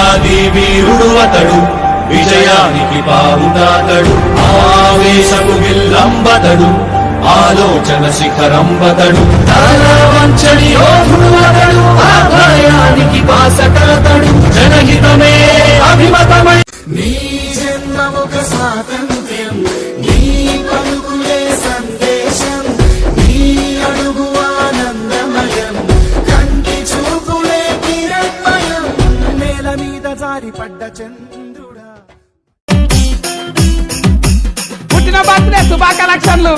వీరాది వీరుడు అతడు విజయానికి పావుతాతడు ఆవేశకు బిల్లంబతడు ఆలోచన శిఖరంబతడు. తల వంచడి మీద జారి పడ్డ చంద్రుడా. పుట్టిన బర్త్డే శుభాకాంక్షలు.